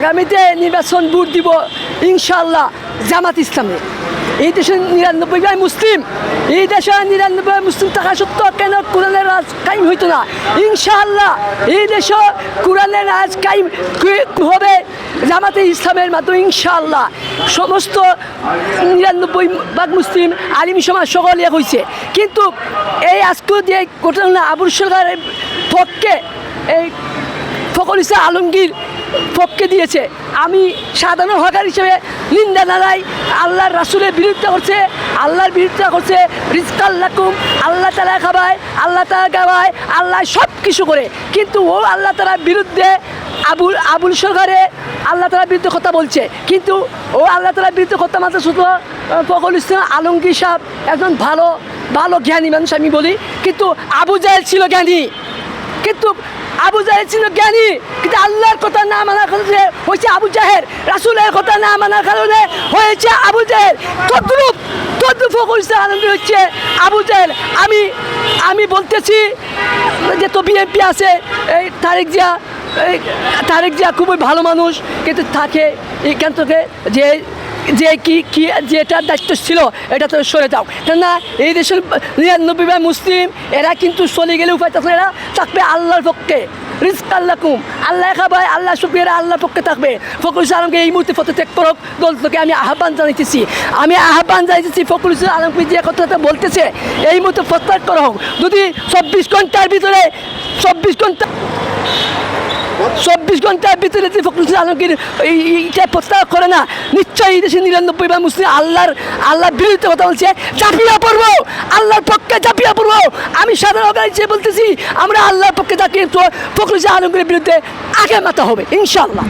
আগামীতে নির্বাচন ভোট দিব ইনশাল্লাহ জামাত ইসলামে। এই দেশে নিরানব্বই ভাই মুসলিম, এই দেশে নিরানব্বই ভাই মুসলিম থাকা সত্ত্বেও কেন কোরআনের রাজ কায়েম হইতো না? ইনশাআল্লাহ এই দেশে কোরআনের রাজ কায়েম হবে জামাতে ইসলামের মাধ্যমে ইনশাআল্লাহ। সমস্ত নিরানব্বই ভাগ মুসলিম আলিম সমাজ সকল হয়েছে কিন্তু এই আজকে যে ঘটনা আবুল সরকারের পক্ষে এই ফখর ইসলাম আলমগীর পক্ষে দিয়েছে। আমি সাধারণ হকার হিসেবে নিন্দা জানাই, আল্লাহর রাসুলের বিরুদ্ধে করছে, আল্লাহর বিরুদ্ধে করছে রিজকাল্লাকুম আল্লাহ তালা খাবায়, আল্লাহ তালা গাওয়ায়, আল্লাহ সব কিছু করে। কিন্তু ও আল্লাহ তালার বিরুদ্ধে আবুল আবুল সরকারে আল্লাহ তালার বিরুদ্ধে কথা বলছে। কিন্তু ও আল্লাহ তালার বিরুদ্ধে কথা মাত্র শুধু ফখরুল ইসলাম আলমগীর সাহেব একজন ভালো ভালো জ্ঞানী মানুষ আমি বলি। কিন্তু আবু জাহেল ছিল জ্ঞানী। কিন্তু আবু জাহের ছিল জ্ঞানী, কিন্তু আল্লাহর কথা না মানার কারণে হয়েছে আবু জাহের রাসুলের কথা না মানার কারণে হয়েছে আবু জাহের তদ্রুপ তদ্রুপ করেছে আনন্দ হচ্ছে আবু জাহের আমি আমি বলতেছি যে তো বিএনপি আছে, এই তারেক জিয়া, এই তারেক জিয়া খুবই ভালো মানুষ, কিন্তু তাকে এখান থেকে যে যে কি কি যেটার দায়িত্ব ছিল, এটা তো সরে যাও। কেননা এই দেশের নিরানব্বই মুসলিম, এরা কিন্তু চলে গেলে উপায় তখন এরা থাকবে আল্লাহর পক্ষে। রিস্ক আল্লাহকুম। আল্লাহ খাবায় আল্লাহ শুক্রিয়া আল্লাহর পক্ষে থাকবে। ফখরুল আলমকে এই মুহূর্তে চেক করক দল থেকে আমি আহ্বান জানাইতেছি। আমি আহ্বান জানাইতেছি, ফখরুল ইসলাম আলমকে যে কথাটা বলতেছে, এই মুহূর্তে প্রত্যাগ করা হোক। যদি চব্বিশ ঘণ্টার ভিতরে, চব্বিশ ঘণ্টা চব্বিশ ঘণ্টার ভিতরে যদি ফখরুল আলমগীর এইটা প্রস্তাব করে না, নিশ্চয়ই এই দেশে নিরানব্বই বা মুসলিম আল্লাহর আল্লাহর বিরুদ্ধে কথা বলছে। চাপিয়া পড়ব! আল্লাহর পক্ষে চাপিয়া পড়ব! আমি সাধারণ যে বলতেছি, আমরা আল্লাহর পক্ষে চাপিয়ে ফখরুল ইসলাম আলমগীরের বিরুদ্ধে আগে মাথা হবে ইনশাল্লাহ